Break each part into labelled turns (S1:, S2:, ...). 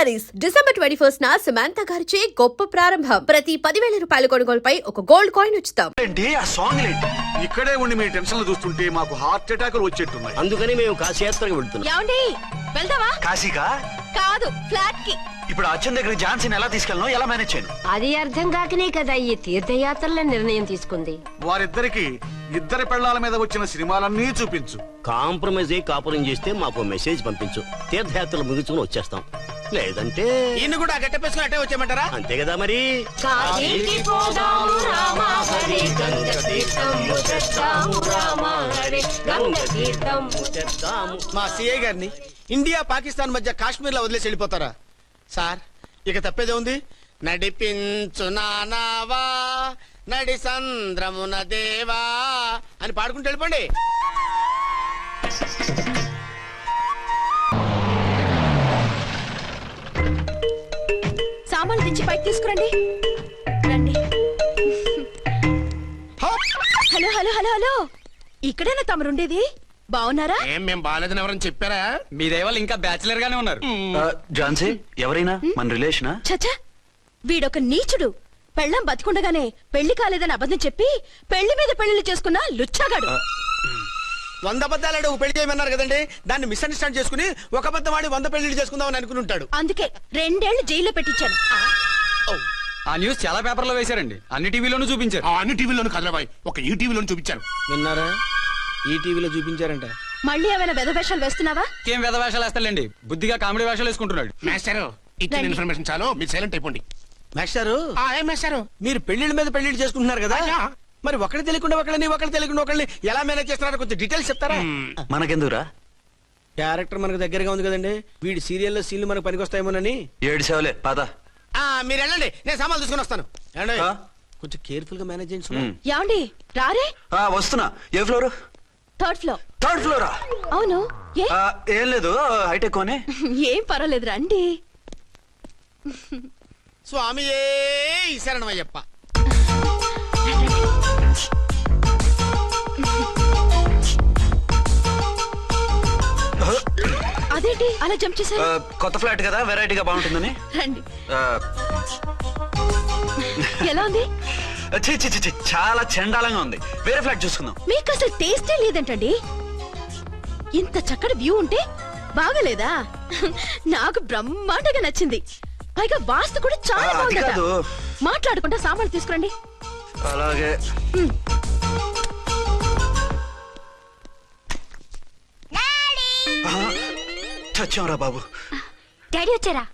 S1: Saris December twenty first న సమాంత గారిచే గొప్ప ప్రారంభం. ప్రతి పదివేల రూపాయల కొనుగోలుపై ఒక గోల్డ్ కాయిన్ ఉచితం.
S2: ఏంటి? ఆ సాంగ్ ఏంటి
S3: ఇక్కడే ఉండి మీ టెన్షన్లు చూస్తుంటే మాకు హార్ట్ అటాకులు వచ్చేట్టున్నాయి.
S4: అందుకని మేము కాశీయాత్రకు వెళ్తున్నాం.
S5: ఏమండి?
S2: కాశీకా?
S5: కాదు ఫ్లాట్కి.
S2: ఇప్పుడు అచ్చన్ దగ్గర ఝాన్సీని ఎలా తీసుకెళ్ళను? ఎలా మేనేజ్ చేయను?
S6: అది అర్థం కాకనే కదా ఈ తీర్థయాత్రల నిర్ణయం తీసుకుంది.
S3: వారిద్దరికి ఇద్దరి పెళ్ళాల మీద వచ్చిన సినిమాలన్నీ చూపించు.
S4: కాంప్రమైజ్ అయ్యి కాపురం చేస్తే మాకు మెసేజ్ పంపించు. తీర్థయాత్రలు ముగించుకుని వచ్చేస్తాం. లేదంటే
S7: ఇన్ని కూడా గట్టెప్పేసుకుని అట్టే వచ్చేయమంటారా?
S4: అంతే కదా మరి?
S6: కాశీకి పోదాము రామ హరి గంగ తీర్థము తెద్దాము రామ హరి గంగ తీర్థము
S4: తెద్దాము.
S7: మా సిఐ గారిని ఇండియా పాకిస్తాన్ మధ్య కాశ్మీర్లో వదిలేసి వెళ్ళిపోతారా? సార్. ఇక తప్పేదే ఉంది? నడిపించు నానావా నడి సంద్రమున దేవా అని పాడుకుంటూ వెళ్ళిపోండి.
S5: సామాన్లు దించి పైకి తీసుకురండి. రండి. Hello hello hello hello. ఇక్కడేనా తమరుండేది? బాగున్నారా?
S7: ఏం మేము బాగాలేదని ఎవరని చెప్పారా?
S8: మీ దయవల్ల ఇంకా బ్యాచిలర్ గానే ఉన్నారు.
S2: ఆ, ఝాన్సీ ఎవరైనా మన రిలేషనా?
S5: చచ్చా వీడొక నీచుడు. పెళ్ళం బతికుండగానే పెళ్ళి కాలేదని అబద్ధం చెప్పి పెళ్ళి మీద పెళ్ళి చేసుకున్న లుచ్చాగాడు.
S7: వంద అబద్ధాలు పెళ్ళి చేయమన్నారు కదండి? దాన్ని మిస్అండర్స్టాండ్ చేసుకుని ఒక అబద్ధం ఆడి వంద పెళ్ళి చేసుకుందామని అనుకుని ఉంటాడు
S5: అందుకే రెండేళ్ళు జైల్లో పెట్టించాను.
S8: ఆ? న్యూస్ చాలా పేపర్లో వేశారండి. అన్ని టీవీలోనూ చూపించారు.
S9: ఆ అన్ని టీవీలోను కదలబాయ్. ఒక ఈ టీవీలోను చూపించారు
S7: విన్నారా? ఈ టీవీలో చూపించారంట.
S5: మళ్ళీ ఏమైనా వెధవేషాలు వేస్తున్నావా?
S8: ఏం వేద వేషాలు వేస్తాడండి బుద్ధిగా కామెడీ వేషాలు వేసుకుంటున్నాడు.
S9: మాస్టారు ఇచ్చిన. ఇన్ఫర్మేషన్ చాలు. మీరు సైలెంట్ అయిపోండి.
S7: మాస్టారు
S9: ఆ, ఏం మాస్టారు?
S7: మీరు పెళ్ళిళ్ళ మీద పెళ్ళిళ్ళు చేసుకుంటున్నారు కదా. మరి ఒకటి తెలియకుండా ఒకళ్ళని ఒకళ్ళు తెలియకుండా ఒకళ్ళని ఎలా మేనేజ్ చేస్తున్నారో కొంచెం డీటెయిల్స్ చెప్తారా?
S2: మనకెందుకురా?
S7: క్యారెక్టర్ మనకు దగ్గరగా ఉంది కదండి. వీడి సీరియల్లో సీన్లు మనకు పనికొస్తాయేమోనని.
S2: ఏడు సేవలే పద.
S7: ఆ, మీరు వెళ్ళండి. నేను సామాన్లు తీసుకుని వస్తాను? కొంచెం కేర్ఫుల్గా మేనేజ్ చేయండి
S5: రారే?
S2: ఆ, వస్తున్నా. ఏ ఫ్లోర్
S5: థర్డ్ ఫ్లోర్
S2: థర్డ్ ఫ్లోరా
S5: అవును. ఏ?
S2: ఆ, ఏం లేదు హైటెక్ కోనే
S5: ఏం పర్వాలేదు రండి.
S7: స్వామి ఏ శరణమయ్యప్ప
S5: అదేంటి? అలా జంప్
S2: ఆ,
S5: చేశారు
S2: కొత్త ఫ్లాట్ కదా వెరైటీగా బాగుంటుందని.
S5: రండి.
S2: ఆ,
S5: ఎలా ఉంది?
S2: ఛీ, ఛీ, ఛీ, ఛీ, చాలా చండాలంగా ఉంది. వేరే ఫ్లాట్ చూసుకుందాం.
S5: మీకు అసలు టేస్టే లేదంటండి. ఇంత చక్కటి వ్యూ ఉంటే బాగలేదా? నాకు బ్రహ్మాండంగా నచ్చింది. పైగా వాస్తు కూడా చాలా
S2: కాదు.
S5: మాట్లాడుకుంటా సామాన్లు తీసుకురండి.
S2: అలాగే. ఆహా, చచ్చాంరా బాబు.
S6: డాడీ వచ్చారా?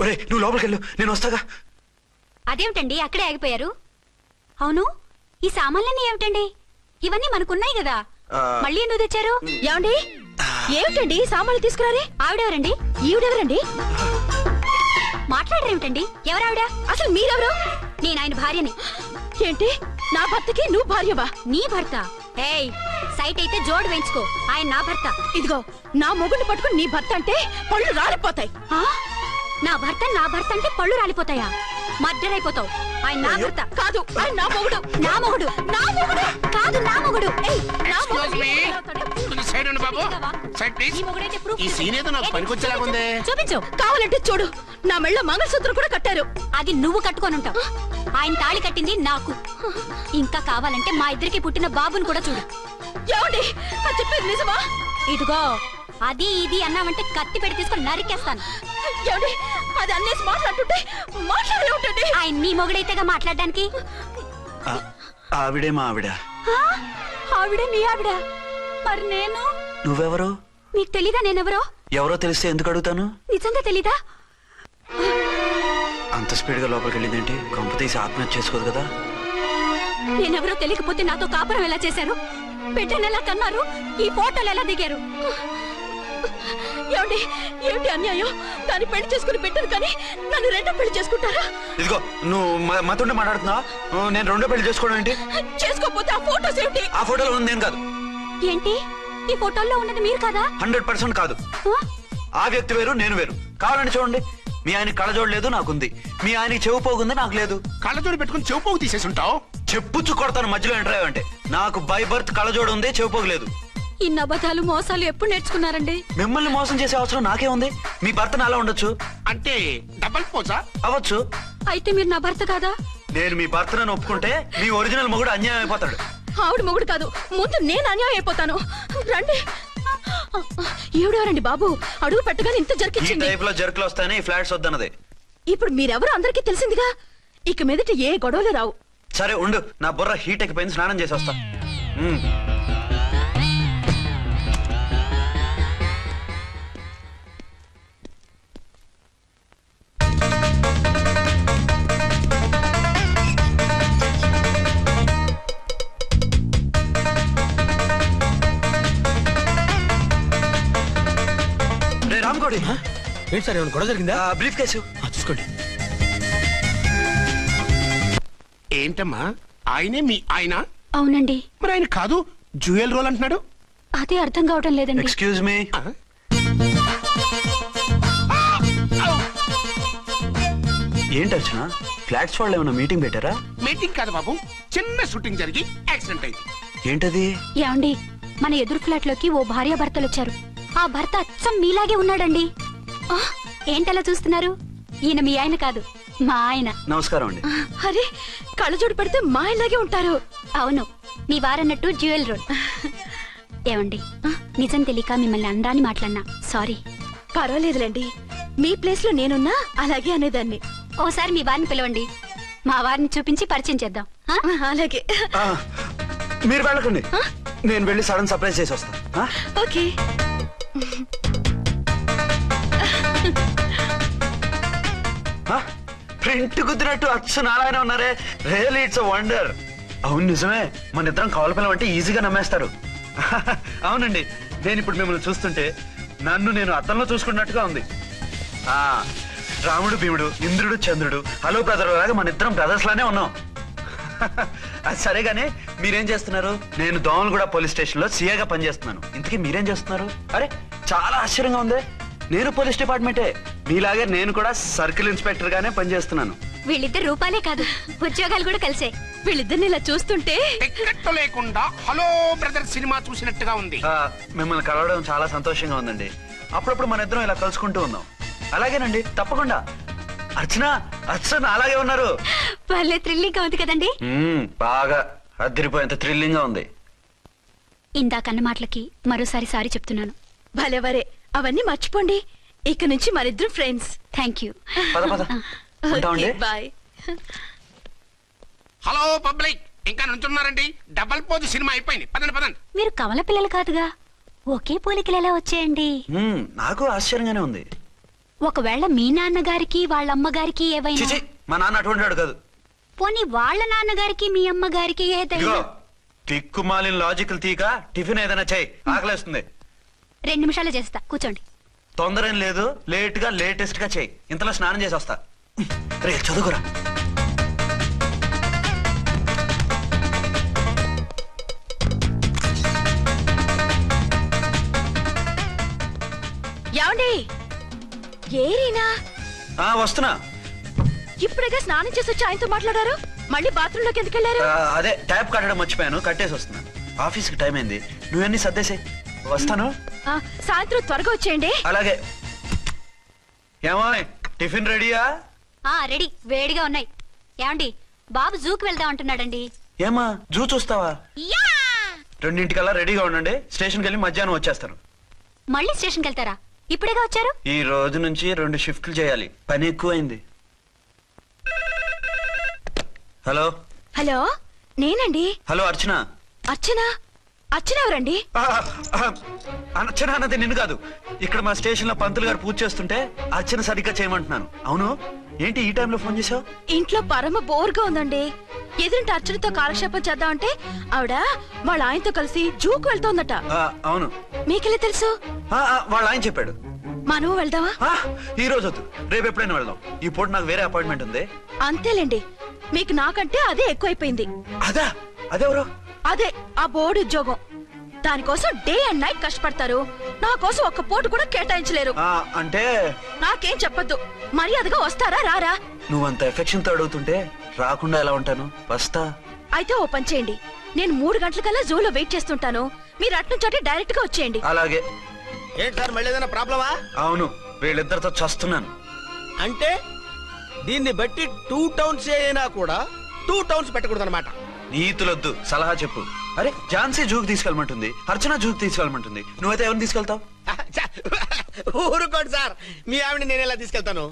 S2: ఒరే నువ్వు లోపలికి వెళ్ళు నేను వస్తాగా.
S6: అదేమిటండి? అక్కడే ఆగిపోయారు. అవును? ఈ సామాన్లన్నీ ఏమిటండి? ఇవన్నీ మనకున్నాయి కదా. మళ్ళీ ఎందుకు తెచ్చారు?
S5: ఏమండి? ఏమిటండి? సామాన్లు తీసుకురారే?
S6: ఆవిడెవరండి?
S5: ఈవిడెవరండి?
S6: మాట్లాడరేమిటండి? ఎవరావిడ?
S5: అసలు మీరెవరు?
S6: నేను ఆయన భార్యని.
S5: ఏంటి? నా భర్తకి నువ్వు భార్యవా?
S6: నీ భర్త. ఏయ్ సైట్ అయితే జోడు వేయించుకో. ఆయన నా భర్త.
S5: ఇదిగో నా మొగుడిని పట్టుకుని నీ భర్త అంటే పళ్ళు రాలిపోతాయి.
S6: ఆ? నా భర్త నా భర్త అంటే పళ్ళు రాలిపోతాయా? మర్డర్ అయిపోతావు ఆయన నా భర్త.
S5: కాదు ఆయన నా మొగుడు.
S6: నా మొగుడు. నా మొగుడు. కాదు నా మొగుడు. ఏయ్, నా
S9: Excuse
S6: మొగుడు.
S9: me. కొంచెం side ఉండు బాబు. Side please.
S6: ఈ మొగుడైతే proof
S9: ఈ
S6: చూపించు.
S9: scene ఏదో నాకు
S6: ఏంటి?
S9: పనికొచ్చేలాగుందే.
S6: చూపించు.
S5: కావాలంటే చూడు. నా మెళ్ళ మంగళసూత్రం కూడా కట్టారు.
S6: అది నువ్వు కట్టుకొని ఉంటావు. ఆయన తాళి కట్టింది నాకు. ఇంకా కావాలంటే మా ఇద్దరికి పుట్టిన బాబుని కూడా చూడు.
S5: ఏమండి? అది చెప్పేది నిజమా?
S6: ఇదిగో. అది ఇది అన్నావంటే కత్తి పెట్టి తీసుకొని నరికేస్తాను.
S5: ఏమండి అది అన్నేసి మాట్లాడుతుంటే మాట్లాడే ఉంటుంది
S6: ఆయన నీ మొగుడైతేగా మాట్లాడడానికి?
S2: ఆ, ఆవిడే మా ఆవిడ.
S6: ఆ? ఆవిడ నీ ఆవిడ. మరి నేను?
S2: నువ్వెవరు?
S6: మీకు తెలీదా నేనెవరో?
S2: ఎవరో తెలిస్తే ఎందుకు అడుగుతాను?
S6: నిజంగా తెలీదా?
S2: అంత స్పీడ్గా లోపలికి వెళ్ళిందేంటి కొంప తీసి ఆత్మహత్య చేసుకోదు కదా?
S6: నేనెవరో తెలియకపోతే నాతో కాపురం ఎలా చేశారు? ఎలా కన్నారు? ఈ ఫోటోలు ఎలా దిగారు?
S5: ఏమండి? ఏమిటి అన్యాయం? దాన్ని పెళ్ళి చేసుకుని పెట్టారు కానీ నన్ను రెండో పెళ్ళి చేసుకుంటారా?
S2: ఇదిగో నువ్వు మ- మాతోనే మాట్లాడుతున్నావా? నేను రెండో పెళ్ళి చేసుకోవడం ఏంటి?
S5: చేసుకోకపోతే ఆ ఫోటోస్ ఏమిటి?
S2: ఆ ఫోటోలో ఉంది నేను కాదు.
S6: ఏంటి? ఈ ఫోటోల్లో ఉన్నది మీరు కదా?
S2: హండ్రెడ్ పర్సెంట్ కాదు.
S6: ఆ?
S2: ఆ వ్యక్తి వేరు నేను వేరు. కావాలని చూడండి. మీ ఆయన కళ్ళజోడు లేదు నాకుంది. మీ ఆయనకి చెవు పోగుంది నాకు లేదు.
S9: కళ్ళజోడు పెట్టుకుని చెవుపోగు తీసేసి ఉంటావు?
S2: చెప్పుచ్చు కొడతాను మధ్యలో ఎంటర్ అంటే నాకు బై బర్త్ కళ్ళజోడు ఉంది చెవు పోగు లేదు.
S6: ఇన్ని అబద్ధాలు మోసాలు ఎప్పుడు నేర్చుకున్నారండి?
S2: మిమ్మల్ని మోసం చేసే అవసరం నాకే ఉంది. మీ భర్తను అలా ఉండొచ్చు.
S9: అంటే డబల్ పోజా?
S2: అవ్వచ్చు.
S6: అయితే మీరు నా భర్త కాదా?
S2: నేను మీ భర్తను ఒప్పుకుంటే మీ ఒరిజినల్ మొగుడు అన్యాయం అయిపోతాడు.
S5: ఆవిడ మొగుడు కాదు. ముందు నేను అన్యాయం అయిపోతాను. రండి. ఈవిడెవరండి బాబు. అడుగు పెట్టగానే ఇంత
S2: ఈ టైప్లో జర్కులు వస్తాయని ఈ ఫ్లాట్స్ వద్దన్నది.
S5: ఇప్పుడు మీరెవరు అందరికీ తెలిసిందిగా? ఇక మీదట ఏ గొడవలు రావు.
S2: సరే ఉండు. నా బుర్ర హీట్ ఎక్కిపోయింది స్నానం చేసి వస్తా. రామ్కోడి
S7: ఏంటి సార్ ఏమైనా గొడవ జరిగిందా?
S2: Briefcase.
S7: చూసుకోండి.
S9: ఏంటమ్మా? ఆయనే మీ ఆయన?
S6: అవునండి.
S9: మరి ఆయన కాదు జ్యూయల్ రోల్ అంటున్నాడు?
S6: అదే అర్థం కావటం లేదండి.
S2: Excuse me? ఏంటి వచ్చిన ఫ్లాట్స్ వాళ్ళు ఏమైనా మీటింగ్ పెట్టారా?
S9: మీటింగ్ కాదు బాబు. చిన్న షూటింగ్ జరిగి యాక్సిడెంట్ అయింది.
S2: ఏంటది?
S6: ఏమండి మన ఎదురు ఫ్లాట్లోకి ఓ భార్య భర్తలు వచ్చారు. ఆ భర్త అచ్చం మీలాగే ఉన్నాడండి. ఆ, ఏంటలా చూస్తున్నారు? ఈయన మీ ఆయన కాదు మా ఆయన.
S2: నమస్కారం అండి.
S5: అరే కళ్ళజోడు పెడితే మా ఇలాగే ఉంటారు.
S6: అవును మీ వారన్నట్టు జ్యువెల్ రోడ్. ఏమండి నిజం తెలియక మిమ్మల్ని అందాన్ని మాట్లాడినా. సారీ.
S5: పర్వాలేదులేండి. మీ ప్లేస్లో నేనున్నా అలాగే అనేదాన్ని.
S6: ఓసారి మీ వారిని పిలవండి. మా వారిని చూపించి పరిచయం చేద్దాం?
S5: అలాగే.
S2: ఆ, మీరు వెళ్ళకండి. నేను వెళ్ళి సడన్ సర్ప్రైజ్ చేసి వస్తాను. ఆ?
S5: ఓకే?
S2: ప్రింట్ కుదిరినట్టు అచ్చు నారాయణ ఉన్నారే. Real it's wonder. అవును నిజమే. మన ఇద్దరం కవల పిల్లం అంటే ఈజీగా నమ్మేస్తారు. అవునండి. నేను ఇప్పుడు మిమ్మల్ని చూస్తుంటే నన్ను నేను అర్థంలో చూసుకున్నట్టుగా ఉంది. ఆ రాముడు భీముడు ఇంద్రుడు చంద్రుడు హలో బ్రదర్ లాగా మన ఇద్దరం బ్రదర్స్ లానే ఉన్నాం. అది సరే కానీ మీరేం చేస్తున్నారు? నేను దోమలగూడ పోలీస్ స్టేషన్లో సీఏగా పనిచేస్తున్నాను. ఇంతకీ మీరేం చేస్తున్నారు? అరే చాలా ఆశ్చర్యంగా ఉంది. నేను పోలీస్ డిపార్ట్మెంటే. మీలాగే నేను కూడా సర్కిల్ ఇన్స్పెక్టర్ గానే పనిచేస్తున్నాను.
S6: వీళ్ళిద్దరు రూపాలే కాదు ఉద్యోగాలు కూడా కలిసే.
S5: వీళ్ళిద్దరిని ఇలా చూస్తుంటే
S9: టిక్కెట్ లేకుండా హలో బ్రదర్ సినిమా చూసినట్టుగా ఉంది.
S2: ఆ, మిమ్మల్ని కలవడం చాలా సంతోషంగా ఉందండి. అప్పుడప్పుడు మన ఇద్దరం ఇలా కలుసుకుంటూ ఉందాం. అలాగేనండి తప్పకుండా. అర్చన అర్చన అలాగే ఉన్నారు.
S6: వాళ్ళే థ్రిల్లింగ్ ఉంది కదండి?
S2: మ్మ్, బాగా. అదిరిపోయేంత థ్రిల్లింగ్గా ఉంది.
S6: ఇందాకన్న మాటలకి మరోసారి సారీ చెప్తున్నాను.
S5: భలేవరే అవన్నీ మర్చిపోండి. ఇక నుంచి మరిద్దరం ఫ్రెండ్స్
S6: థ్యాంక్ యూ
S2: పద పద. ఉంటామండి
S5: బాయ్
S9: హలో పబ్లిక్. ఇంకా నుంచున్నారండి? డబల్ పోజ్ సినిమా అయిపోయింది. పదండి పదండి.
S6: మీరు కమల పిల్లలు కాదుగా. ఒకే పోలికలు ఎలా వచ్చేయండి?
S2: మ్మ్, నాకు ఆశ్చర్యంగానే ఉంది.
S6: ఒకవేళ మీ నాన్నగారికి వాళ్ళ అమ్మగారికి ఏవైనా
S2: చిచి మా నాన్న అటువంటి వాడు కాదు.
S6: పోనీ వాళ్ళ నాన్నగారికి మీ అమ్మగారికి ఏదైనా?
S2: తిక్కుమాలిన లాజికల్ తీక టిఫిన్ ఏదైనా చేయి. ఆకలేస్తుంది.
S6: రెండు నిమిషాలు చేస్తా. కూర్చోండి.
S2: తొందర ఏం లేదు. లేట్గా లేటెస్ట్గా చేయి. ఇంతలో స్నానం చేసి వస్తా. రే చదువుకురా.
S5: ఏరీనా?
S2: ఆ వస్తున్నా.
S5: ఇప్పుడేగా స్నానం చేసి వచ్చి ఆయనతో మాట్లాడారు? మళ్ళీ బాత్రూమ్లోకి ఎందుకు వెళ్ళారు?
S2: అదే ట్యాప్ కట్టడం మర్చిపోయాను కట్టేసి వస్తున్నాను ఆఫీస్కి టైం అయింది. నువ్వన్నీ సర్దేసే వస్తాను.
S5: ఆ, సాయంత్రం త్వరగా వచ్చేయండి.
S2: అలాగే. ఏమో టిఫిన్ రెడీయా?
S6: ఆ రెడీ. వేడిగా ఉన్నాయి. ఏమండి బాబు జూకి వెళ్దాం అంటున్నాడండి.
S2: ఏమా జూ చూస్తావా?
S6: యా!
S2: రెండింటికల్లా రెడీగా ఉండండి. స్టేషన్కి వెళ్ళి మధ్యాహ్నం వచ్చేస్తాను.
S6: మళ్ళీ స్టేషన్కి వెళ్తారా? ఇప్పుడేగా వచ్చారు?
S2: ఈ రోజు నుంచి రెండు షిఫ్ట్లు చేయాలి. పని ఎక్కువైంది. హలో.
S5: హలో నేనండి.
S2: హలో అర్చన.
S5: అర్చన? అర్చన ఎవరండి?
S2: ఆ, ఆ, అర్చన అన్నది నిన్ను కాదు. ఇక్కడ మా స్టేషన్లో పంతులు గారు పూజ చేస్తుంటే అర్చన సరిగ్గా చేయమంటున్నాను. అవును? ఏంటి ఈ టైంలో ఫోన్ చేసావు
S5: ఇంట్లో పరమ బోర్గా ఉందండి. ఎదురింటి అర్చనతో కాలక్షేపం చేద్దామంటే ఆవిడ వాళ్ళ ఆయనతో కలిసి జూకు వెళ్తోందట.
S2: ఆ, అవును.
S5: మీకెళ్ళి తెలుసు?
S2: ఆ, ఆ, వాళ్ళ ఆయన చెప్పాడు.
S5: మనము వెళ్దామా?
S2: ఆ, ఈ రోజు వద్దు. రేపు ఎప్పుడైనా వెళ్దాం. ఈ పూట నాకు వేరే అపాయింట్మెంట్ ఉంది.
S5: అంతేలేండి. మీకు నాకంటే అదే ఎక్కువైపోయింది.
S2: అదా? అదెవరు?
S5: అదే ఆ బోర్డు ఉద్యోగం. దానికోసం డే అండ్ నైట్ కష్టపడతారు. నా కోసం ఒక్క పోటు కూడా కేటాయించలేరు.
S2: ఆ, అంటే?
S5: నాకేం చెప్పొద్దు. మర్యాదగా వస్తారా రారా?
S2: నువ్వంత ఎఫెక్షన్తో అడుగుతుంటే రాకుండా ఎలా ఉంటాను? వస్తా.
S5: అయితే ఓ పని చేయండి. నేను మూడు గంటలకల్లా జూలో వెయిట్ చేస్తుంటాను. మీరు అట్నుంచోటి డైరెక్ట్గా వచ్చేయండి.
S2: అలాగే.
S7: ఏంటి సార్ మళ్ళీ ఏదైనా ప్రాబ్లమా?
S2: అవును వీళ్ళిద్దరితో చస్తున్నాను.
S7: అంటే? దీన్ని బట్టి టూ టౌన్స్ అయినా కూడా టూ టౌన్స్ పెట్టకూడదు అనమాట
S2: నీతులొద్దు సలహా చెప్పు. అరే ఝాన్సీ జూకి తీసుకెళ్ళమంటుంది అర్చన జూకి తీసుకెళ్ళమంటుంది. నువ్వైతే ఎవరిని తీసుకెళ్తావు?
S7: ఊరుకోండి సార్. మీ ఆవిడ నేను ఎలా తీసుకెళ్తాను?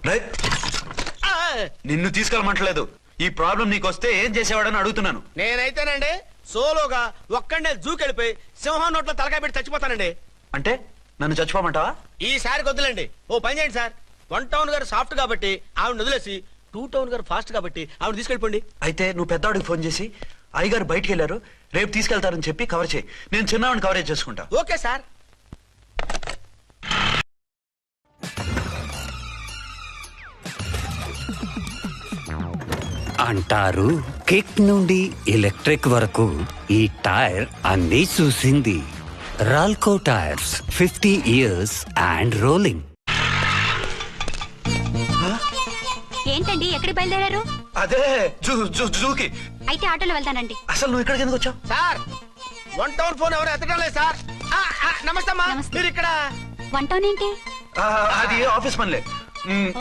S2: నిన్ను తీసుకెళ్ళమంటలేదు. ఈ ప్రాబ్లం నీకు వస్తే ఏం చేసేవాడని అడుగుతున్నాను.
S7: నేనైతేనండి సోలోగా ఒక్కడే జూకెళ్ళిపోయి సింహం నోట్లో తలకాయ పెట్టి చచ్చిపోతానండి.
S2: అంటే నన్ను చచ్చిపోమంటావా?
S7: ఈసారి వద్దులండి ఓ పని చేయండి సార్. వన్ టౌన్ గారు సాఫ్ట్ కాబట్టి ఆవిడ వదిలేసి టూ టౌన్ గారు ఫాస్ట్ కాబట్టి ఆవిడ తీసుకెళ్ళిపోండి.
S2: అయితే నువ్వు పెద్దవాడికి ఫోన్ చేసి అయ్యగారు బయటికి వెళ్ళారు రేపు తీసుకెళ్తారని చెప్పి కవర్ చేయి. నేను చిన్నవాడిని కవరేజ్ చేసుకుంటా.
S7: Okay sir.
S10: అంటారు కిక్ నుండి ఎలక్ట్రిక్ వరకు ఈ టైర్ అన్నీ చూసింది. Ralco tyres fifty years and rolling.
S6: ఏంటండి? ఎక్కడికి బయలుదేరారు?
S2: అదే జూ జూ జూకి.
S6: అయితే ఆటోలో వెళ్తానండి.
S2: అసలు నువ్వు ఇక్కడికి ఎందుకు వచ్చావు?
S7: సార్ వన్ టౌన్ ఫోన్ ఎవరు ఎత్తడం లేదు సార్. నమస్తే అమ్మా.
S6: నమస్తే.
S7: మీరు ఇక్కడ?
S6: వన్ టౌన్ ఏంటి?
S2: అది ఆఫీస్ పనిలే.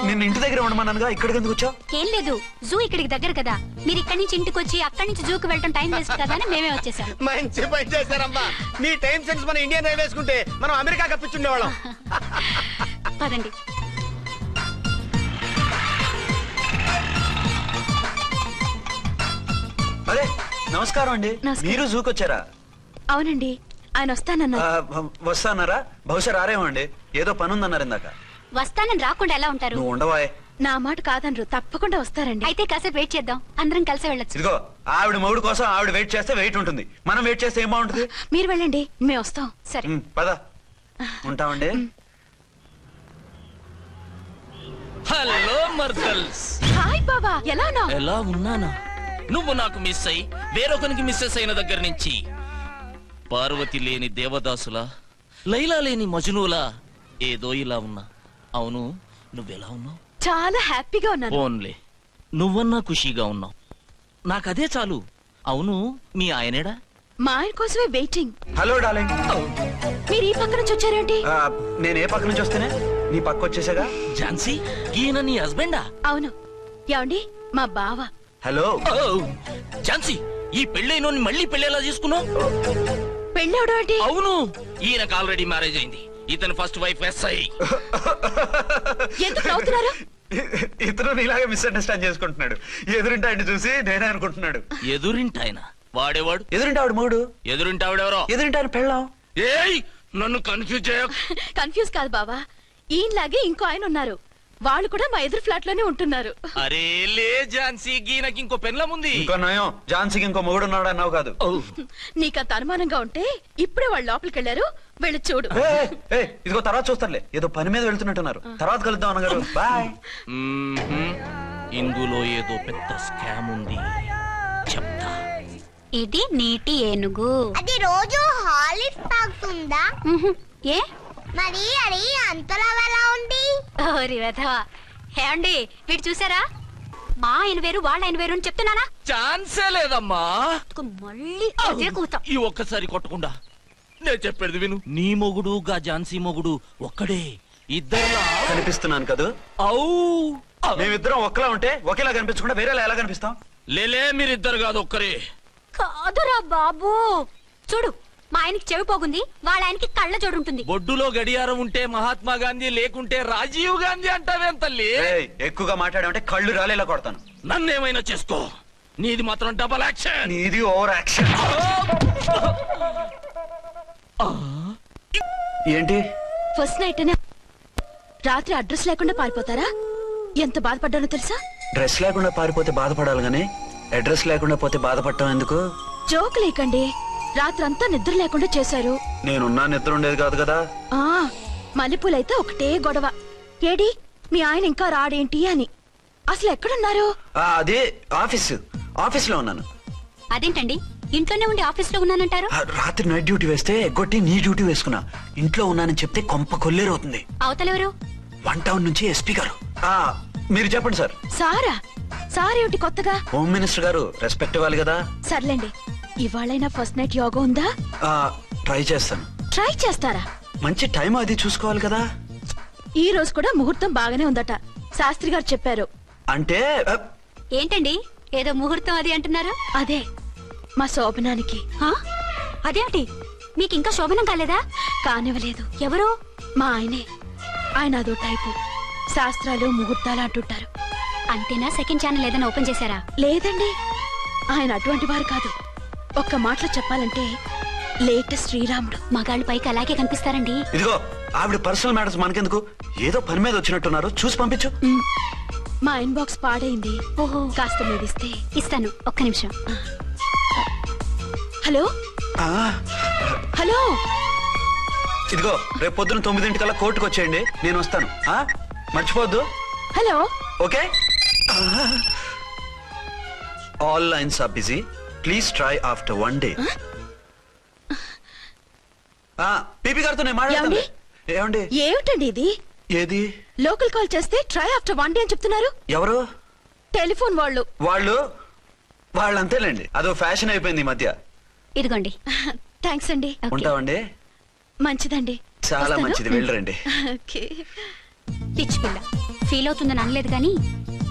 S2: నిన్ను ఇంటి దగ్గర ఉండమన్నానుగా ఇక్కడికి ఎందుకు వచ్చావు?
S6: ఏం లేదు జూ ఇక్కడికి దగ్గర కదా. మీరు ఇక్కడి నుంచి ఇంటికి వచ్చి అక్కడి నుంచి జూకి వెళ్ళటం టైం వేస్ట్ కదా అని మేమే వచ్చేసాం.
S7: మంచి పని చేశారమ్మా. మీ టైం సెన్స్ మన ఇండియన్ రైల్వేస్ కుంటే మనం అమెరికా కప్పించుండేవాళ్ళం.
S6: పదండి.
S2: అరే నమస్కారం అండి.
S5: నమస్కారం.
S2: మీరు జూకి వచ్చారా
S5: అవునండి ఆయన వస్తానన్నారు.
S2: ఆ, వ- వస్తానారా బహుశా రారేమో అండి. ఏదో పని ఉందన్నారు ఇందాక.
S6: వస్తానని రాకుండా ఎలా ఉంటారు?
S2: నువ్వు ఉండవాయ్.
S5: నా మాట కాదనరు తప్పకుండా వస్తారండి.
S6: అయితే కాసేపు వెయిట్ చేద్దాం. అందరం కలిసి వెళ్ళొచ్చు.
S2: ఇదిగో ఆవిడ మొగుడు కోసం ఆవిడ వెయిట్ చేస్తే వెయిట్ ఉంటుంది. మనం వెయిట్ చేస్తే ఏం బాగుంటుంది
S5: మీరు వెళ్ళండి మేము వస్తాం.
S6: సరే.
S2: పద. ఉంటామండి.
S11: హలో మర్దల్స్.
S5: హాయ్ బాబా ఎలా ఉన్నావు?
S11: ఎలా ఉన్నానా? నువ్వు నాకు మిస్ అయి వేరొకరికి మిస్సెస్ అయిన దగ్గర నుంచి. పార్వతి లేని దేవదాసులా లైలా లేని మజునులా ఏదో ఇలా ఉన్నా. అవును నువ్వెలా ఉన్నావు?
S5: చాలా హ్యాపీగా ఉన్నాను.
S11: ఓన్లే నువ్వన్నా ఖుషీగా ఉన్నావు. నాకదే చాలు. అవును మీ ఆయనేడా?
S5: మా ఆయన కోసమే వెయిటింగ్
S2: హలో డార్లింగ్
S5: మీరు ఈ పక్క నుంచి వచ్చారేంటి
S2: ఆ, నేను ఏ పక్క నుంచి వస్తేనే? నీ పక్క వచ్చేసాగా?
S11: ఝాన్సీ ఈయన నీ హస్బెండా
S5: అవును. ఏమండి? మా బావ.
S2: హలో.
S11: ఝాన్సీ ఈ పెళ్ళైనోని మళ్ళీ పెళ్ళేలా చేసుకున్నావు?
S5: పెళ్ళవడం ఏంటి
S11: అవును ఈయనకు ఆల్రెడీ మ్యారేజ్ అయింది. ఇతను ఫస్ట్ వైఫ్ ఎస్ఐ
S5: ఎందుకు నవ్వుతున్నారు?
S2: ఇతను నీలాగే మిస్అండర్స్టాండ్ చేసుకుంటున్నాడు. ఎదురింటి ఆయన చూసి నేనే అనుకుంటున్నాడు.
S11: ఎదురింటాయన వాడేవాడు?
S2: ఎదురింటి ఆవిడ మూడు.
S11: ఎదురింటి ఆవిడెవరో?
S2: ఎదురింటి ఆయన పెళ్ళాం.
S11: ఏయ్ నన్ను కన్ఫ్యూజ్ చేయ
S5: కన్ఫ్యూజ్ కాదు బావా. ఈయనలాగే ఇంకో ఆయన ఉన్నారు. వాళ్ళు కూడా మా ఎదురు ఫ్లాట్లోనే ఉంటున్నారు.
S11: అరే లే ఝాన్సీ గీనకి ఇంకో పెన్లం ఉంది.
S2: ఇంకో నయం. ఝాన్సీకి ఇంకో మొగుడు ఉన్నాడు అన్నావు కాదు.
S5: నీకంత అనుమానంగా ఉంటే ఇప్పుడే వాళ్ళు లోపలికి వెళ్ళారు. వెళ్ళి చూడు.
S2: ఇదిగో తర్వాత చూస్తారులే ఏదో పని మీద వెళ్తున్నట్టున్నారు. తర్వాత కలుద్దాం అన్నగారు. బాయ్.
S11: మ్మ్హ్మ్. ఇందులో ఏదో పెద్ద స్కామ్ ఉంది. చెప్తా.
S6: ఇది నీటి ఏనుగు.
S12: అది రోజు హాలిక్స్ తాగుతుందా?
S6: ఉహు, ఏ?
S12: మరి అది అంతలా ఎలా ఉంది?
S6: ఓరి వెధవా. ఏమండి వీడు చూసారా మా ఆయన వేరు వాళ్ళ ఆయన వేరు అని చెప్తున్నానా?
S11: ఛాన్సే లేదమ్మా.
S6: మళ్ళీ అదే కూతాం
S11: ఈ ఒక్కసారి కొట్టకుండా. నేను చెప్పేది విను. నీ మొగుడు గా ఝాన్సీ మొగుడు ఒక్కడే. ఇద్దరులా.
S2: కనిపిస్తున్నాను కదా?
S11: ఔ ఔ.
S2: మేమిద్దరం ఒక్కలా ఉంటే ఒకేలా కనిపించకుండా వేరేలా ఎలా కనిపిస్తాం?
S11: లేలే మీరిద్దరు కాదు ఒక్కరే.
S6: కాదురా బాబు. చూడు మా ఆయనకి చెవి పోగుంది వాళ్ళ ఆయనకి కళ్ళ జోడు ఉంటుంది
S11: బొడ్డులో గడియారం ఉంటే మహాత్మా గాంధీ లేకుంటే రాజీవ్ గాంధీ అంటావేం తల్లి?
S2: ఏయ్, ఎక్కువగా మాట్లాడామంటే కళ్ళు రాలేలా కొడతాను.
S11: నన్నేమైనా చేసుకో. నీది మాత్రం డబల్ యాక్షన్
S2: నీది ఓవర్ యాక్షన్ ఏంటి?
S5: ఫస్ట్ నైట్ అనే రాత్రి అడ్రస్ లేకుండా పారిపోతారా? ఎంత బాధపడ్డానో తెలుసా?
S2: డ్రెస్ లేకుండా పారిపోతే బాధపడాలి గానీ అడ్రస్ లేకుండా పోతే బాధపడటం ఎందుకు?
S5: జోక్ లేకండి. రాత్రంతా నిద్ర లేకుండా చేశారు.
S2: నేనున్నా నిద్ర ఉండేది కాదు కదా?
S5: ఆ మల్లెపూలైతే ఒకటే గొడవ. ఏడి మీ ఆయన ఇంకా రాడేంటి అని. అసలు ఎక్కడున్నారు?
S2: ఆ, అది ఆఫీస్. ఆఫీస్లో ఉన్నాను.
S6: అదేంటండి? ఇంట్లోనే ఉండి ఆఫీస్లో ఉన్నానంటారు
S2: రాత్రి నైట్ డ్యూటీ వేస్తే ఎగ్గొట్టి నీ డ్యూటీ వేసుకున్నా. ఇంట్లో ఉన్నానని చెప్తే కొంప కొల్లేరవుతుంది.
S6: అవతలెవరు
S2: వన్ టౌన్ నుంచి ఎస్పీ గారు. ఆ, మీరు చెప్పండి సార్.
S5: సారా? సారేమిటి కొత్తగా?
S2: హోమ్ మినిస్టర్ గారు రెస్పెక్ట్ ఇవ్వాలి కదా?
S5: సర్లేండి. ఇవాళైనా ఫస్ట్ నైట్ యోగా ఉందా?
S2: ఆ, ట్రై చేస్తాను.
S5: ట్రై చేస్తారా?
S2: మంచి టైం అది చూసుకోవాలి కదా.
S5: ఈ రోజు కూడా ముహూర్తం బాగానే ఉందట. శాస్త్రి గారు చెప్పారు.
S2: అంటే
S6: ఏంటండి? ఏదో ముహూర్తం అది అంటున్నారు?
S5: అదే. మా శోభనానికి.
S6: ఆ? అదేమిటి మీకు ఇంకా శోభనం కాలేదా?
S5: కానివ్వలేదు.
S6: ఎవరు?
S5: మా ఆయనే. ఆయన అదో టైపు. శాస్త్రాలు ముహూర్తాలు అంటుంటారు.
S6: అంతేనా? సెకండ్ ఛానల్ ఏదైనా ఓపెన్ చేశారా?
S5: లేదండి. ఆయన అటువంటి వారు కాదు. ఒక్క మాటలో చెప్పాలంటే లేటెస్ట్ శ్రీరాముడు
S6: మగాళ్ళు పైకి అలాగే కనిపిస్తారండి.
S2: ఇదిగో ఆవిడ పర్సనల్ మ్యాటర్స్ మనకెందుకు? ఏదో పని మీద వచ్చినట్టున్నారు చూసి పంపించు.
S5: మా ఇన్బాక్స్ పాడైంది.
S6: ఓహో.
S5: కాస్త మీరిస్తే
S6: ఇస్తాను ఒక్క నిమిషం.
S5: హలో? హలో?
S2: ఇదిగో రేపు పొద్దున తొమ్మిదింటికల్లా కోర్టుకు వచ్చేయండి నేను వస్తాను. ఆ? మర్చిపోవద్దు.
S5: Hello?
S2: Okay? All lines are busy please try after one day PP గారితో నేను ఏమండి?
S5: ఏమిటండి ఇది?
S2: ఏది?
S5: లోకల్ కాల్ చేస్తే ట్రై ఆఫ్టర్ వన్ డే అని చెప్తున్నారు.
S2: ఎవరు?
S5: టెలిఫోన్ వాళ్ళు.
S2: వాళ్ళు? వాళ్ళు అంతేలేండి అదో ఫ్యాషన్ అయిపోయింది ఈ మధ్య.
S6: ఇదిగోండి.
S5: థ్యాంక్స్ అండి.
S2: ఉంటామండి
S5: మంచిదండి.
S2: చాలా. మంచిది. వెళ్ళరండి
S5: ఓకే
S6: పిచ్చి పిల్ల. ఫీల్ అవుతుందని అనలేదు కానీ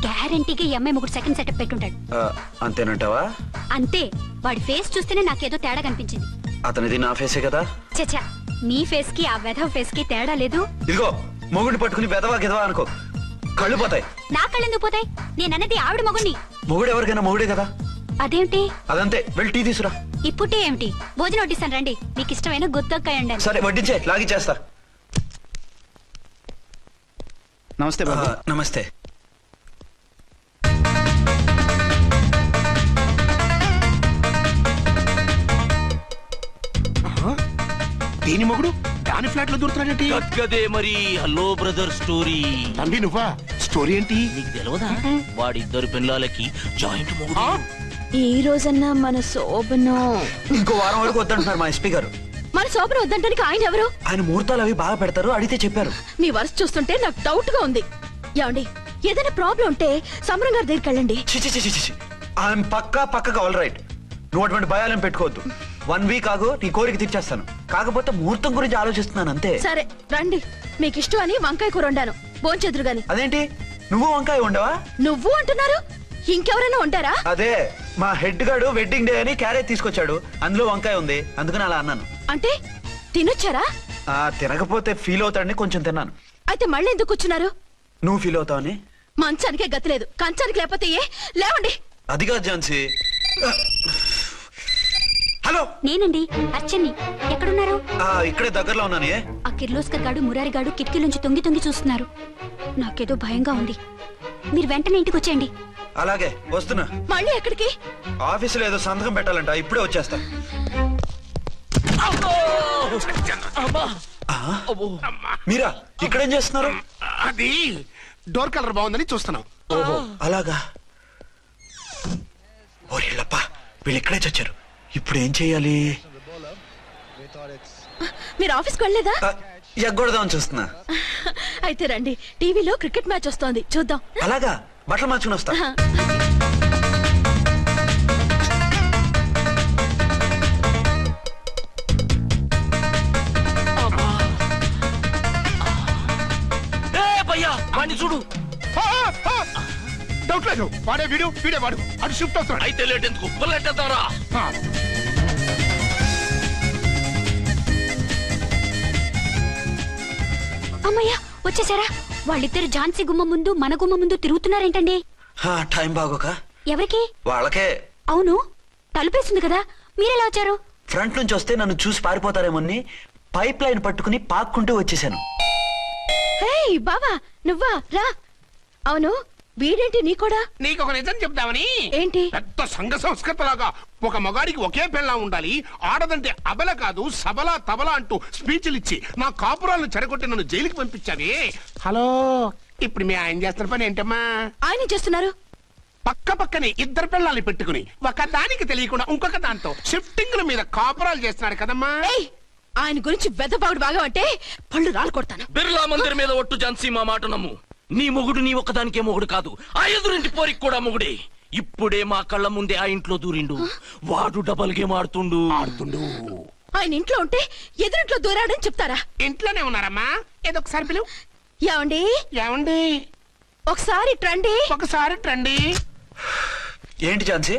S6: గ్యారంటీగా ఈ అమ్మాయి ముగ్గురు సెకండ్ సెటప్ పెట్టుంటాడు.
S2: ఆ, అంతేనంటావా?
S6: అంతే. వాడి ఫేస్ చూస్తేనే నాకేదో తేడా కనిపించింది.
S2: అతనిది నా ఫేసే కదా?
S6: చచా మీ ఫేస్కి ఆ వెధవ ఫేస్కి తేడా లేదు.
S2: ఇదిగో మొగుడిని పట్టుకుని బెదవా గెదవా అనుకో. కళ్ళు పోతాయి.
S6: నా కళ్ళెందుకు పోతాయి? నేనన్నది ఆవిడ మగుణ్ణి
S2: మొగుడు ఎవరికైనా మొగుడే కదా?
S6: అదేమిటి?
S2: అదంతే. వెళ్ళి టీ తీసురా.
S6: ఇప్పుడే ఏమిటి? భోజనం వడ్డిస్తాను రండి. మీకు ఇష్టమైన గుత్తొక్కాయ ఉండండి
S2: సరే వడ్డించే. లాగిచ్చేస్తా
S8: నమస్తే
S2: ఆ, నమస్తే.
S9: దీని మొగుడు? దాని ఫ్లాట్లో దూరుతున్నాడేంటి
S11: మరి. Hello brother story.
S9: తండ్రి నువ్వా? స్టోరీ ఏంటి?
S11: నీకు తెలియదా వాడిద్దరు పిల్లలకి జాయింట్ మొగుడు.
S5: ఈ రోజన్నా మన శోభనం.
S2: ఇంకో వారం వరకు వద్దంటున్నారు మా ఎస్పీ గారు.
S5: మన శోభనం వద్దంటానికి ఆయన ఎవరు?
S2: ఆయన ముహూర్తాలు అవి బాగా పెడతారు అడిగితే చెప్పారు.
S5: మీ వరుస చూస్తుంటే నాకు డౌట్గా ఉంది. ఏమండి ఏదైనా ప్రాబ్లం ఉంటే సమరం గారి దగ్గరికి వెళ్ళండి.
S2: చిచి చిచి చిచి ఆయన పక్కా పక్కగా ఆల్ రైట్ నువ్వు అటువంటి భయాలను పెట్టుకోవద్దు. వన్ వీక్ ఆగు నీ కోరిక తీర్చేస్తాను. కాకపోతే ముహూర్తం గురించి ఆలోచిస్తున్నాను అంతే.
S5: సరే రండి. మీకు ఇష్టం అని వంకాయ కూర వండాను. భోంచెదురు గాని.
S2: అదేంటి? నువ్వు వంకాయ ఉండవా
S5: నువ్వు అంటున్నారు? ఇంకెవరైనా ఉంటారా?
S2: అదే మా హెడ్ గాడు వెడ్డింగ్ డే అని క్యారేజ్ తీసుకొచ్చాడు. అందులో వంకాయ ఉంది అందుకని అలా అన్నాను.
S5: అంటే తినొచ్చారా?
S2: ఆ తినకపోతే ఫీల్ అవుతాడని కొంచెం తిన్నాను.
S5: అయితే మళ్ళీ ఎందుకు కూర్చున్నారు?
S2: నువ్వు ఫీల్ అవుతావని?
S5: మంచానికే గతి లేదు కంచానికి లేకపోతే ఏ? లేవండి.
S2: అది కాదు ఝాన్సీ. హలో.
S6: నేనండి అర్చన్ని. ఎక్కడున్నారు?
S2: ఆ, ఇక్కడే దగ్గరలో ఉన్నాను
S6: ఆ కిర్లోస్కర్ గాడు మురారి గాడు కిటికీలోంచి తొంగి తొంగి చూస్తున్నారు. నాకేదో భయంగా ఉంది. మీరు వెంటనే ఇంటికి వచ్చేయండి.
S2: అలాగే వస్తున్నా.
S5: మళ్ళీ ఎక్కడికి?
S2: ఆఫీసులో ఏదో సంతకం పెట్టాలంట ఇప్పుడే వచ్చేస్తా. ఆ? మీరా ఇక్కడేం చేస్తున్నారు?
S9: అది డోర్ కలర్ బాగుందని చూస్తున్నాం.
S2: ఓహో అలాగా? ఓరేళ్ళప్ప వీళ్ళు ఇక్కడే చచ్చారు. ఇప్పుడు ఏం చెయ్యాలి
S5: మీరు ఆఫీస్కి వెళ్ళలేదా?
S2: ఆ, ఎగ్గొడదామని చూస్తున్నా.
S5: అయితే రండి టీవీలో క్రికెట్ మ్యాచ్ వస్తోంది. చూద్దాం.
S2: అలాగా? బట్టలు మార్చుకుని వస్తా.
S9: లేదు వాడే వీడు వీడే వాడు. అటు షిఫ్ట్ అవుతున్నాడు
S11: అయితే లేట్ ఎందుకు?
S9: ఆ,
S6: అమ్మయ్యా వచ్చేసారా? వాళ్ళిద్దరు ఝాన్సీ గుమ్మ ముందు మన గుమ్మ ముందు తిరుగుతున్నారేంటండి?
S2: హా, టైం బాగోక.
S6: ఎవరికి?
S2: వాళ్ళకే.
S6: అవును తలుపేస్తుంది కదా. మీరెలా వచ్చారు?
S2: ఫ్రంట్ నుంచి వస్తే నన్ను చూసి పారిపోతారేమోని పైప్ లైన్ పట్టుకుని పాక్కుంటూ వచ్చేసాను.
S5: హే బావా నువ్వా రా. అవును వీడేంటి నీ కూడా?
S9: నీకు ఒక నిజం చెప్దామని.
S5: ఏంటి?
S9: పెద్ద సంఘ సంస్కృతలాగా ఒక మగాడికి ఒకే పెళ్ళం ఉండాలి ఆడదంటే అబల కాదు సబల తబల అంటూ స్పీచ్లు ఇచ్చి నా కాపురాలను చెడగొట్టి నన్ను జైలుకి పంపించావే. హలో. ఇప్పుడు మీ ఆయన చేస్తున్న పని ఏంటమ్మా?
S5: ఆయన ఏం చేస్తున్నారు?
S9: పక్క పక్కనే ఇద్దరు పిల్లల్ని పెట్టుకుని ఒక దానికి తెలియకుండా ఇంకొక దాంతో షిఫ్టింగ్ల మీద కాపురాలు చేస్తున్నాడు కదమ్మా.
S5: ఏయ్ ఆయన గురించి వెదబాగుడు బాగా అంటే పళ్ళు రాలు కొడతాను.
S11: బిర్లా మందిర్ మీద ఒట్టు ఝాన్సీ మా మాట నమ్ము. నీ మొగుడు నీ ఒక్కదానికే మొగుడు కాదు. ఆ ఎదురింటి పోరికి కూడా మొగుడే. ఇప్పుడే మా కళ్ళ ముందే ఆ ఇంట్లో దూరిండు. వాడు డబల్ గేమ్ ఆడుతుండు
S9: ఆడుతుండు
S5: ఆయన ఇంట్లో ఉంటే ఎదురింట్లో దూరాడని చెప్తారా?
S9: ఇంట్లోనే ఉన్నారమ్మా. ఏదో ఒకసారి పిలువు.
S5: ఏమండి?
S9: ఏమండి?
S5: ఒకసారి ట్రండి
S9: ఒకసారి ట్రండి
S2: ఏంటి ఝాన్సీ?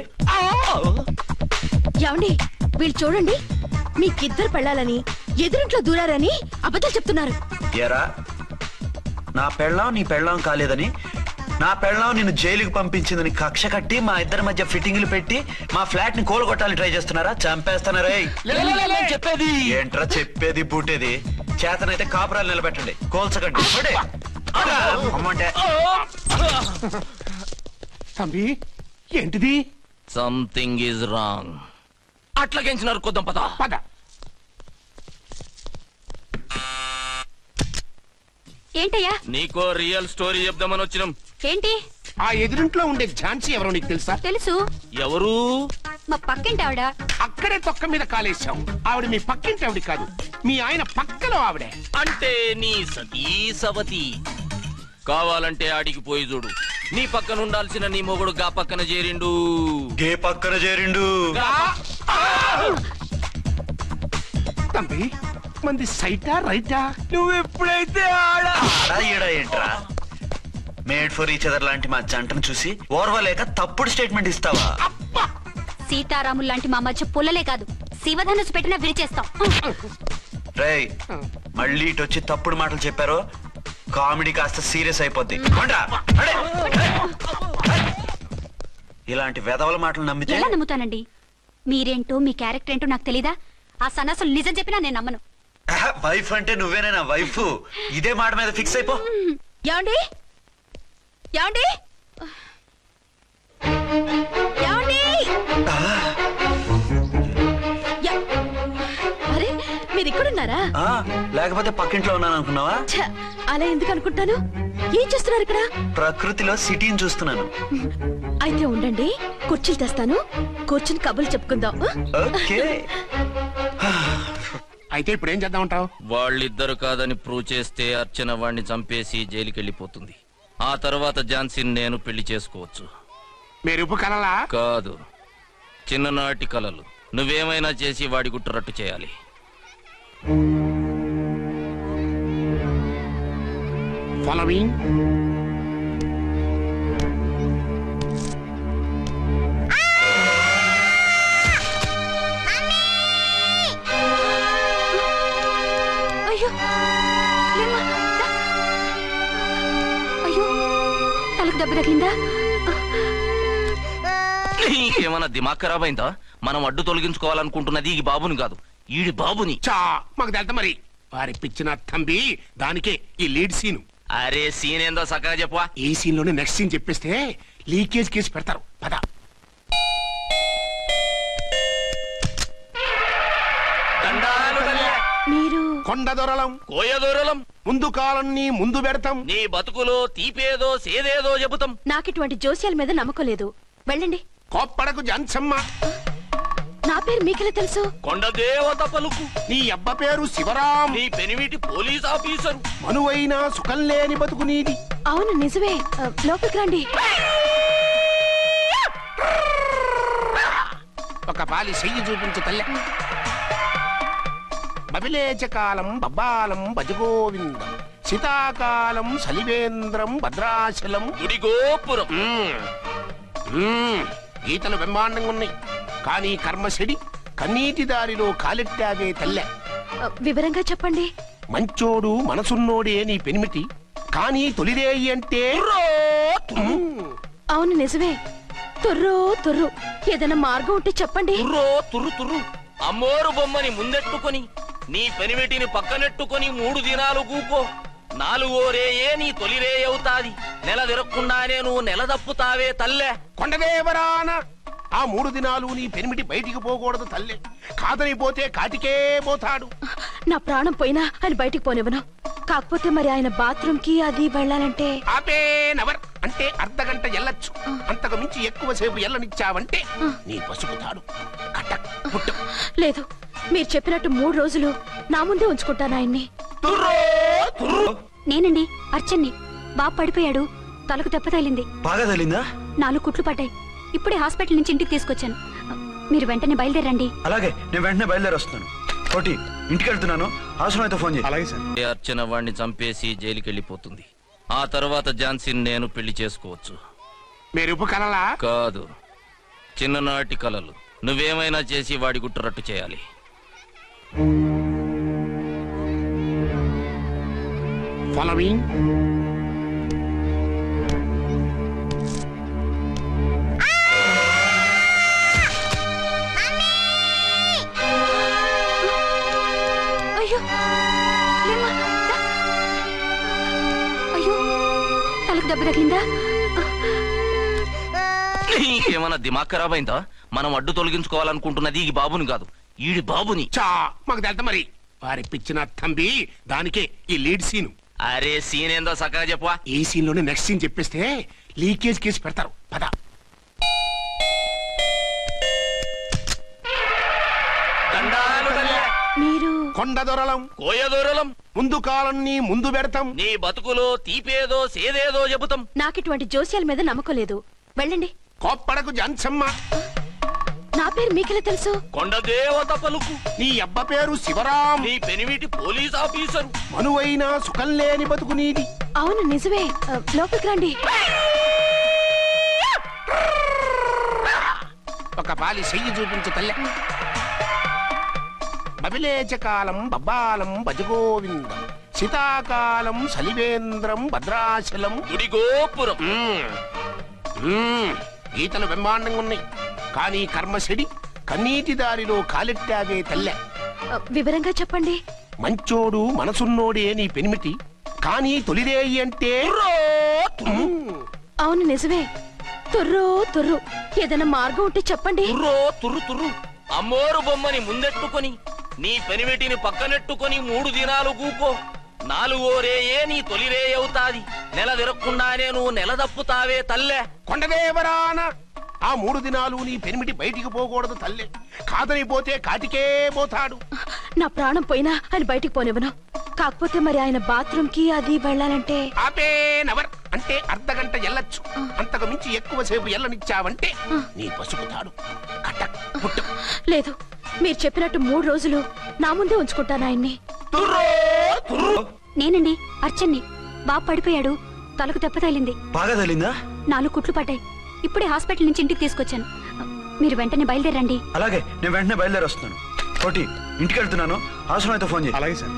S5: ఏమండి? వీళ్ళు చూడండి. మీకిద్దరు పెళ్ళాలని ఎదురింట్లో దూరారని అబద్ధాలు చెప్తున్నారు.
S2: ఎరా నా పెళ్ళాం నీ పెళ్ళాం కాలేదని నా పెళ్ళాం నిన్ను జైలుకి పంపించిందని కక్ష కట్టి మా ఇద్దరి మధ్య ఫిట్టింగ్లు పెట్టి మా ఫ్లాట్ని కోలుగొట్టాలని ట్రై చేస్తున్నారా? చంపేస్తున్నారా
S11: చెప్పేది.
S2: ఏంట్రా చెప్పేది బూటేది? చేతనైతే కాపురాలు నిలబెట్టండి. కోల్చకండి. అమ్మంటే.
S9: తంబి ఏంటిది?
S11: సంథింగ్ ఈజ్ రాంగ్ అట్లాగెంచినారు కొద్దాం పద
S9: పద.
S6: ఏంటయ్యా?
S11: నీకో రియల్ స్టోరీ చెప్దామని వచ్చినాం.
S6: ఏంటి?
S9: ఆ ఎదురింట్లో ఉండే ఝాన్సీ ఎవరో నీకు తెలుసా?
S6: తెలుసు.
S11: ఎవరు?
S6: మా పక్కింటి ఆవిడ
S9: అక్కడే తొక్క మీద కాలేశాం. ఆవిడ మీ పక్కింటి ఆవిడ కాదు. మీ ఆయన పక్కలో ఆవిడే.
S11: అంటే నీ సతీ సవతి. కావాలంటే ఆడికి పోయి చూడు. నీ పక్కన ఉండాల్సిన నీ మొగుడు గా పక్కన చేరిండు.
S2: గే పక్కన చేరిండు.
S9: తంబి మంది సైటా రైటా?
S2: నువ్వు ఎప్పుడైతే ఆడా ఈడ ఏంట్రా? మేడ్ ఫర్ ఈచ్ అదర్ లాంటి మా జంటను చూసి ఓర్వలేక తప్పుడు స్టేట్మెంట్ ఇస్తావా?
S6: సీతారాములు లాంటి మా మధ్య పుల్లలే కాదు. శివధనుసు పెట్టినా విరిచేస్తాం.
S2: రేయ్ మళ్ళీ ఇటు వచ్చి తప్పుడు మాటలు చెప్పారో? కామెడీ కాస్త సీరియస్ అయిపోద్ది. ఇలాంటి వెధవల మాటలు నమ్మితే?
S6: ఎలా నమ్ముతానండి? మీరేంటో మీ క్యారెక్టర్ ఏంటో నాకు తెలీదా? ఆ సన్నాసులు నిజం చెప్పినా నేను నమ్మను.
S2: వైఫ్ అంటే నువ్వేనా వైఫ్ ఇదే మాట మీద ఫిక్స్ అయిపో.
S5: ఏమండి? ఏమండి? ఏమండి? యా- అరే మీరు ఇక్కడున్నారా?
S2: ఆ, లేకపోతే పక్కింట్లో ఉన్నాను అనుకున్నావా
S5: ఛ, అలా ఎందుకు అనుకుంటాను? ఏం చేస్తున్నారు ఇక్కడ?
S2: ప్రకృతిలో సిటీని చూస్తున్నాను.
S5: అయితే ఉండండి కుర్చీలు తెస్తాను. కూర్చుని కబుర్లు చెప్పుకుందాం. ఆ?
S2: ఓకే
S9: అయితే ఇప్పుడు ఏం చేద్దామంటావు?
S11: వాళ్ళిద్దరు కాదని ప్రూవ్ చేస్తే అర్చన వాణ్ణి చంపేసి జైలుకి వెళ్ళిపోతుంది ఆ తర్వాత ఝాన్సీని నేను పెళ్ళి చేసుకోవచ్చు.
S9: మీరు కలలా?
S11: కాదు. చిన్ననాటి కలలు. నువ్వేమైనా చేసి వాడి గుట్టురట్టు చేయాలి.
S9: ఫాలోయింగ్
S6: దెబ్బ తగిలిందా
S11: నీకేమైనా దిమాగ్ ఖరాబ్ అయిందా మనం అడ్డు తొలగించుకోవాలనుకుంటున్నది ఈ బాబుని కాదు. ఈడి బాబుని.
S9: చా మాకు తెలుతా మరి. వారి పిచ్చిన తంబి దానికే ఈ లీడ్ సీన్.
S11: అరే సీన్ ఏందో సక్కగా చెప్పవా
S9: ఈ సీన్లోనే నెక్స్ట్ సీన్ చెప్పేస్తే లీకేజ్ కేసు పెడతారు. పద.
S5: మీరు
S9: కొండ దొరలం
S11: కోయ దూరలం
S9: ముందు కాలన్ని ముందు పెడతాం.
S11: నీ బతుకులో తీపేదో సేదేదో చెబుతాం.
S5: నాకు ఇటువంటి జోస్యాల మీద నమ్మకం లేదు. వెళ్ళండి.
S9: కోప్పడకు జన్సమ్మ.
S5: నా పేరు మీకెలా తెలుసు?
S11: కొండ దేవత పలుకు.
S9: నీ అబ్బ పేరు శివరాం.
S11: నీ పెనిమిటి పోలీస్ ఆఫీసరు.
S9: మనువైన సుఖం లేని బతుకు నీది.
S5: అవును నిజమే. ఆ, లోపలికి రండి.
S9: ఒక పాలి చెయ్యి చూపించు తల్లె. బబిలేచకాలం బబ్బాలం భజగోవిందం శీతాకాలం సలివేంద్రం భద్రాచలం.
S11: గుడి గోపురం
S9: మ్మ్. మ్మ్. గీతలు బ్రహ్మాండంగా ఉన్నాయి. కానీ కర్మశడి కన్నీటి దారిలో కాలెట్టావే తల్లె.
S5: వివరంగా చెప్పండి.
S9: మంచోడు మనసున్నోడే నీ పెనిమిటి. కానీ తొలిరేయి అంటే.
S5: అవును నిజమే. తుర్రు తుర్రు. ఏదైనా మార్గం ఉంటే చెప్పండి.
S11: తుర్రో తుర్రు తుర్రు. అమ్మోరు బొమ్మని ముందెట్టుకొని నీ పెనిమిటిని పక్కనెట్టుకొని మూడు దినాలు కూకో నాలుగో రేయే నీ తొలి రే అవుతాది. నెల తిరగకుండానే నువ్వు నెల తప్పుతావే తల్లే.
S9: కొండదేవరాన ఆ మూడు దినాలు నీ పెనిమిటి బయటికి పోకూడదు తల్లి. కాదని పోతే కాటికే పోతాడు.
S5: నా ప్రాణం పోయినా ఆయన బయటికి పోనివ్వను. కాకపోతే మరి ఆయన బాత్రూమ్కి అది వెళ్ళాలంటే?
S9: ఆపే నవర్. అంటే అర్ధ గంట ఎల్లొచ్చు. అంతకు మించి ఎక్కువసేపు ఎల్లనిచ్చావంటే నీ పసుపు తాడు.
S5: లేదు మీరు చెప్పినట్టు మూడు రోజులు నా ముందే ఉంచుకుంటాను ఆయన్ని
S6: నేనండి అర్చన్ని. బాబు పడిపోయాడు తలకు దెబ్బ తగిలింది.
S2: బాగా తగిలిందా?
S6: నాలుగు కుట్లు పడ్డాయి. ఇప్పుడే హాస్పిటల్ నుంచి ఇంటికి తీసుకొచ్చాను. మీరు వెంటనే బయలుదేరండి.
S2: అలాగే నేను వెంటనే బయలుదేరి వస్తున్నాను కోటి ఇంటికి వెళ్తున్నాను అవసరం అయితే ఫోన్ చేయి.
S3: అలాగే సార్.
S11: అర్చన వాణ్ణి చంపేసి జైలుకి వెళ్ళిపోతుంది ఆ తర్వాత ఝాన్సీని నేను పెళ్ళి చేసుకోవచ్చు.
S9: మెరుపు కలలా
S11: కాదు. చిన్ననాటి కలలు. నువ్వేమైనా చేసి వాడి గుట్టురట్టు చేయాలి.
S9: ఫాలోయింగ్
S6: దెబ్బ తగిలిందా
S11: నీకేమైనా దిమాగ్ ఖరాబ్ అయిందా మనం అడ్డు తొలగించుకోవాలనుకుంటున్నది ఈ బాబుని కాదు. ఈడి బాబుని.
S9: చా మాకు తెలుతా మరి. వారి పిచ్చిన తంబి దానికే ఈ లీడ్ సీన్.
S11: అరే సీన్ ఏందో సక్కగా చెప్పవా
S9: ఈ సీన్లోనే నెక్స్ట్ సీన్ చెప్పేస్తే లీకేజ్ కేసు పెడతారు. పద.
S5: మీరు
S9: కొండ దొరలం
S11: కోయ దూరలం
S9: ముందు కాలాన్ని ముందు పెడతాం.
S11: నీ బతుకులో తీపేదో సేదేదో చెబుతాం.
S5: నాకిటువంటి జోస్యాల మీద నమ్మకం లేదు. వెళ్ళండి.
S9: కోప్పడకు జన్సమ్మ.
S5: నా పేరు మీకెలా తెలుసు?
S11: కొండ దేవత పలుకు.
S9: నీ అబ్బ పేరు శివరాం.
S11: నీ పెనిమిటి పోలీస్ ఆఫీసరు.
S9: మనువైన సుఖం లేని బతుకు నీది.
S5: అవును నిజమే. ఆ, లోపలికి రండి.
S9: ఒక పాలి చెయ్యి చూపించు తల్లె. బబిలేచకాలం బబ్బాలం భజగోవిందం శీతాకాలం సలివేంద్రం భద్రాచలం.
S11: గుడి గోపురం
S9: మ్మ్. మ్మ్. గీతలు బ్రహ్మాండంగా ఉన్నాయి. కానీ కర్మశడి కన్నీటి దారిలో కాలెట్టావే తల్లె.
S5: వివరంగా చెప్పండి.
S9: మంచోడు మనసున్నోడే నీ పెనిమిటి. కానీ తొలిరేయి అంటే.
S5: అవును నిజమే. తుర్రు తుర్రు. ఏదైనా మార్గం ఉంటే చెప్పండి.
S11: తుర్రు తుర్రు అమ్మోరు బొమ్మని ముందెట్టుకొని నీ పెనిమిటిని పక్కనెట్టుకొని మూడు దినాలు కూకో నాలుగో రేయే నీ తొలి రే అవుతాది నెల తిరగకుండానే నువ్వు నెల తప్పుతావే తల్లే.
S9: కొండదేవరాన ఆ మూడు దినాలు నీ పెనిమిటి బయటికి పోకూడదు తల్లే. కాదని పోతే కాటికే పోతాడు.
S5: నా ప్రాణం పోయినా ఆయన బయటికి పోనివ్వను. కాకపోతే మరి ఆయన బాత్రూమ్కి అది వెళ్ళాలంటే?
S9: ఆపే నవర్ అంటే అర్ధ గంట ఎల్లొచ్చు. అంతకు మించి ఎక్కువ సేపు ఎల్లనిచ్చావంటే నీ పసుపు తాడు
S5: లేదు మీరు చెప్పినట్టు మూడు రోజులు నా ముందే ఉంచుకుంటాను ఆయన్ని.
S6: నేనండి అర్చన్ని. బాబు పడిపోయాడు తలకు దెబ్బ తగిలింది.
S2: బాగా తగిలిందా?
S6: నాలుగు కుట్లు పడ్డాయి. ఇప్పుడే హాస్పిటల్ నుంచి ఇంటికి తీసుకొచ్చాను. మీరు వెంటనే బయలుదేరండి.
S2: అలాగే నేను వెంటనే బయలుదేరి వస్తున్నాను కోటి ఇంటికి వెళ్తున్నాను అవసరం అయితే ఫోన్ చేయి.
S3: అలాగే సార్.